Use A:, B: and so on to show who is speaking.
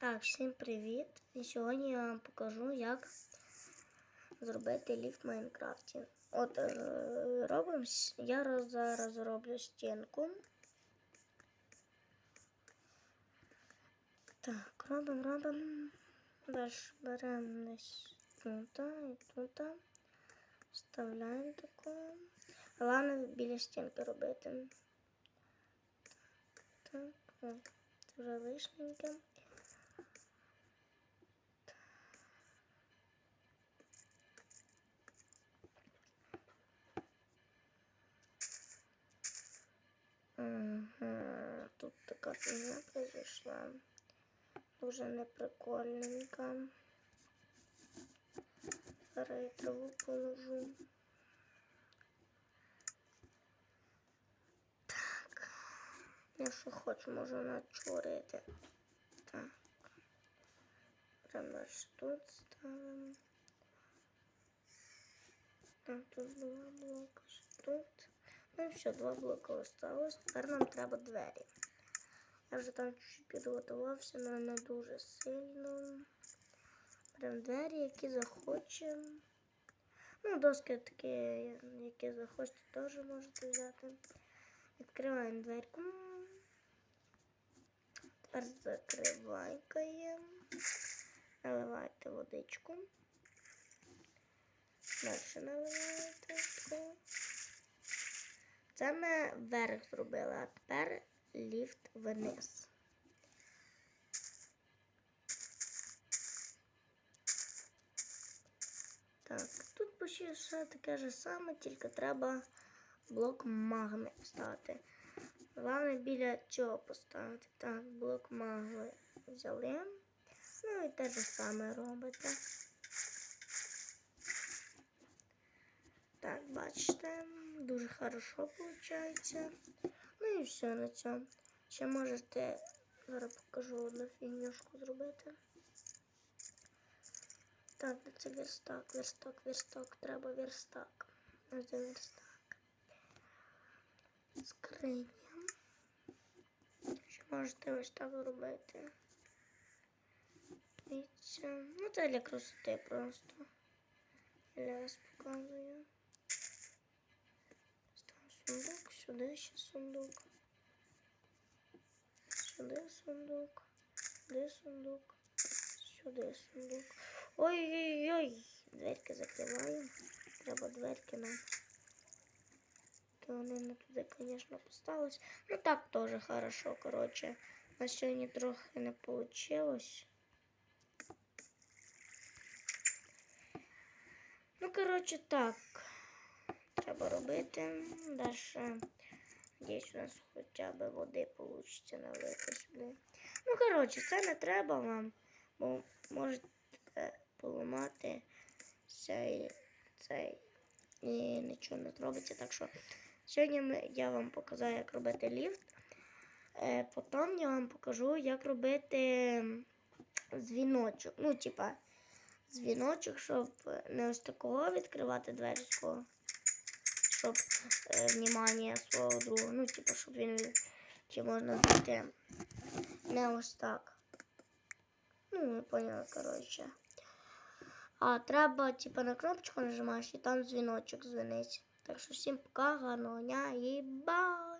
A: Так, всім привіт! І сьогодні я вам покажу, як зробити ліфт в Майнкрафті. От е, робимо, я зараз роблю стінку. Так, робимо, робимо. Далі беремо тут і тут. Вставляємо таку. Головне біля стінки робити. Так, так. О, це вже лишненьке. Ага, тут така фігня произошла. Дуже неприкольненька. Зараз я траву положу. Так. Я що хочу, можу начурити. Так. Прямо аж тут ставимо. Так, тут два блока, тут. Ну все, два блока осталось. Тепер нам треба двері. Я вже там чуть підготувався, але не дуже сильно. Прям двері, які захочемо. Ну, доски такі, які захочете, теж можете взяти. Відкриваємо дверку. Тепер закривайкаємо. Наливайте водичку. Далі наливаєте. Це ми вверх зробили, а тепер ліфт вниз. Так, тут почти все таке ж саме, тільки треба блок магми поставити. Головне біля цього поставити. Так, блок магми взяли. Ну і те ж саме робите. Так, бачите, дуже хорошо виходить. Ну і все на цьому. Ще можете, зараз покажу одну фігнюшку зробити. Так, це верстак, верстак, верстак, треба верстак. Ось верстак. Скриня. Ще можете ось так зробити. Ну це для красоти просто. Я вас показую. Сундук, сюди ще сундук. Сюди сундук. Сюди сундук. Сюди сундук. Ой-ой-ой. Дверки закриваємо. Треба дверки нам. То не туди, звісно, поставились. Ну так теж хорошо, коротше. На сьогодні трохи не вийшло. Ну, коротше, так. Треба робити. Далі. Надіюсь, у нас хоча б води вийде налити сюди. Ну, коротше, це не треба вам, бо можете поламати цей, цей і нічого не зробиться. Так що сьогодні я вам показаю, як робити ліфт. Е, потім я вам покажу, як робити дзвіночок. Ну, типа, дзвіночок, щоб не ось такого відкривати свого, щоб е, внимание свого друга. Ну, типа, щоб він чи можна зайти. Не ось так. Ну, не поняла, коротше. А треба, типа, на кнопочку нажимаєш і там дзвіночок дзвонить. Так що всім пока, гарного дня і бай!